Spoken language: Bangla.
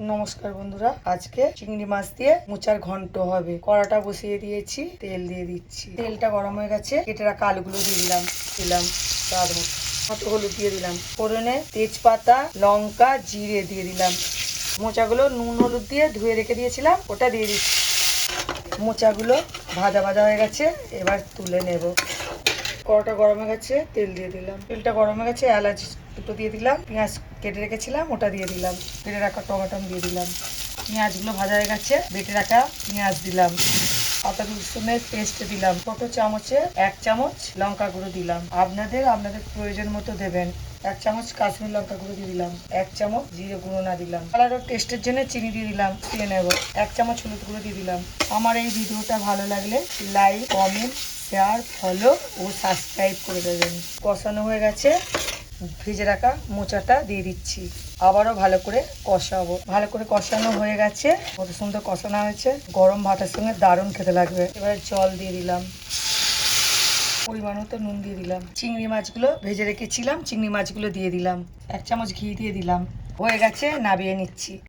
নমস্কার বন্ধুরা, আজকে চিংড়ি মাছ দিয়ে মোচার ঘন্ট হবে। কড়াটা বসিয়ে দিয়েছি, তেল দিয়ে দিচ্ছি। তেলটা গরম হয়ে গেছে, কেটে রাখা আলুগুলো দিয়ে দিলাম দিলাম মতো। মতো হলুদ দিয়ে দিলাম। ফোড়নে তেজপাতা, লঙ্কা, জিরে দিয়ে দিলাম। মোচাগুলো নুন হলুদ দিয়ে ধুয়ে রেখে দিয়েছিলাম, ওটা দিয়ে দিচ্ছি। মোচাগুলো ভাজা ভাজা হয়ে গেছে, এবার তুলে নেব। কড়াটা গরম হয়ে গেছে, তেল দিয়ে দিলাম। তেলটা গরম হয়ে গেছে, এলাচ দুটো দিয়ে দিলাম, পেঁয়াজ কেটে রেখেছিলাম, ওটা দিয়ে দিলাম। কেটে রাখা টমেটো দিয়ে দিলাম। পেঁয়াজগুলো ভাজা হয়ে গেছে, বেটে রাখা পেঁয়াজ দিলাম। আদা, রসুনের পেস্ট দিলাম। ছোট চামচে? এক চামচ লঙ্কা গুঁড়ো দিলাম। আপনাদের আপনাদের প্রয়োজন মতো দেবেন। এক চামচ কাশ্মীর লঙ্কা গুঁড়ো দিয়ে দিলাম। এক চামচ জিরে গুঁড়ো না দিলাম। কালার টেস্টের জন্য চিনি দিয়ে দিলাম। দিয়ে নেব। এক চামচ হলুদ গুঁড়ো দিয়ে দিলাম। আমার এই ভিডিওটা ভালো লাগলে লাইক কমেন্ট শেয়ার ফলো ও সাবস্ক্রাইব করে দেবেন। কষানো হয়ে গেছে। ভেজে রাখা মোচাটা দিয়ে দিচ্ছি। আবারও ভালো করে কষাবো। ভালো করে কষানো হয়ে গেছে। কত সুন্দর কষানো হয়েছে। গরম ভাতের সঙ্গে দারুণ খেতে লাগবে। এবারে জল দিয়ে দিলাম। পরিমাণ মতো নুন দিয়ে দিলাম। চিংড়ি মাছগুলো ভেজে রেখেছিলাম। চিংড়ি মাছগুলো দিয়ে দিলাম। এক চামচ ঘি দিয়ে দিলাম। হয়ে গেছে, নাবিয়ে নিচ্ছি।